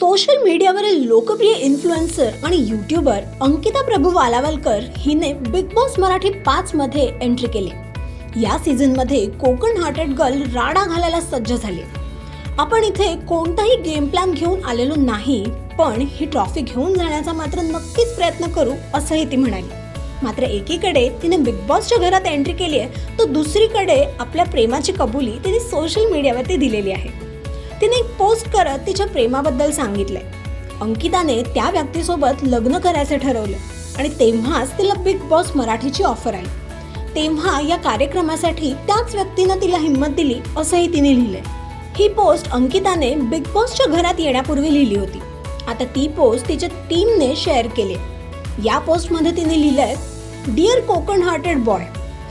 Social मीडियावरील लोकप्रिय influencer आणि YouTuber Ankita प्रभू वालावलकर हिने बिग बॉस मराठी पाच मध्ये एंट्री केली. या सीझनमध्ये कोकण हार्टेड गर्ल राडा घालायला सज्ज झाली. आपण इथे कोणताही गेम प्लॅन घेऊन आलेलो नाही पण ही ट्रॉफी घेऊन जाण्याचा मात्र नक्कीच प्रयत्न करू असंही ती म्हणाली. मात्र एकीकडे तिने बिग बॉसच्या घरात एंट्री केली आहे तर दुसरीकडे आपल्या प्रेमाची कबुली तिने सोशल मीडियावरती दिलेली आहे. तिने एक पोस्ट करत तिच्या प्रेमाबद्दल सांगितलंय. अंकिताने त्या व्यक्तीसोबत लग्न करायचं ठरवलं आणि तेव्हाच तिला बिग बॉस मराठीची ऑफर आली. तेव्हा या कार्यक्रमासाठी त्याच व्यक्तीनं तिला हिंमत दिली असंही तिने लिहिलंय. ही पोस्ट अंकिताने बिग बॉसच्या घरात येण्यापूर्वी लिहिली होती. आता ती पोस्ट तिच्या टीमने शेअर केली. या पोस्टमध्ये तिने लिहिलंय डिअर कोकण हार्टेड बॉय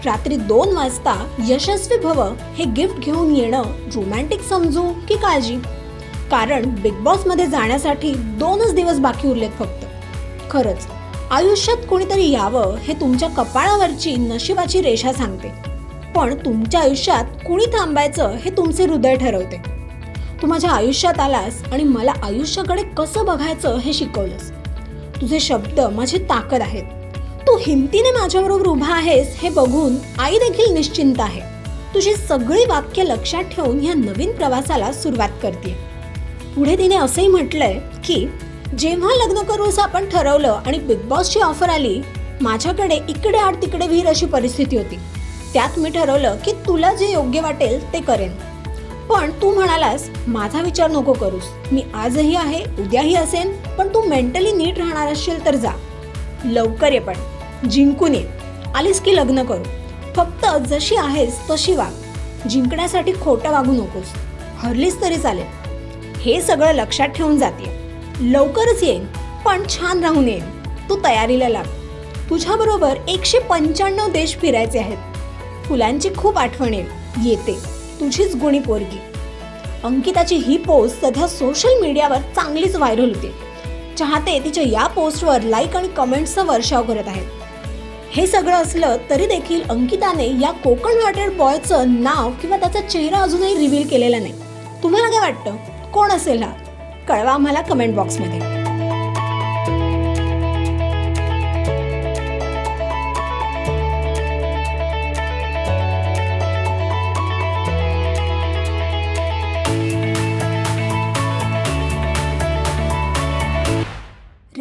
रात्री दोन वाजता यशस्वी भव हे गिफ्ट घेऊन येणं रोमॅन्टिक समजू की काळजी? कारण बिग बॉसमध्ये जाण्यासाठी दोनच दिवस बाकी उरलेत फक्त. खरंच आयुष्यात कोणीतरी यावं हे तुमच्या कपाळावरची नशिबाची रेषा सांगते. पण तुमच्या आयुष्यात कुणी थांबायचं हे तुमचे हृदय ठरवते. तू माझ्या आयुष्यात आलास आणि मला आयुष्याकडे कसं बघायचं हे शिकवलंस. तुझे शब्द माझी ताकद आहेत. तू हिमतीने माझ्याबरोबर उभा आहेस हे बघून आई देखील निश्चिंत आहे. तुझी सगळी वाक्य लक्षात ठेवून ह्या नवीन प्रवासाला सुरुवात करते पुढे तिने असंही म्हटलंय की जेव्हा लग्न करू असं आपण ठरवलं आणि बिग बॉसची ऑफर आली माझ्याकडे इकडे आड तिकडे विहीर अशी परिस्थिती होती. त्यात मी ठरवलं की तुला जे योग्य वाटेल ते करेन. पण तू म्हणालास माझा विचार नको करूस. मी आजही आहे उद्याही असेन पण तू मेंटली नीट राहणार असशील तर जा. लवकर ये पण. जिंकून ये. आलीस की लग्न करू. फक्त जशी आहेस तशी वाग. जिंकण्यासाठी खोटं वागू नकोस. हरलीस तरी चालेल. हे सगळं लक्षात ठेवून जाते. लवकरच येईन पण छान राहून येईन. तू तयारीला लाग. तुझ्याबरोबर एकशे पंच्याण्णव देश फिरायचे आहेत. फुलांची खूप आठवण येईल. येते. तुझीच गुणी पोरगी. अंकिताची ही पोस्ट सध्या सोशल मीडियावर चांगलीच व्हायरल होते. चाहते तिच्या या पोस्टवर लाईक आणि कमेंट्सचा वर्षाव करत आहेत हे सगळं असलं तरी देखील अंकिताने या कोकण हार्टेड बॉयचं नाव किंवा त्याचा चेहरा अजूनही रिव्हील केलेला नाही. तुम्हाला काय वाटतं? कोण असेल हा? कळवा आम्हाला कमेंट बॉक्समध्ये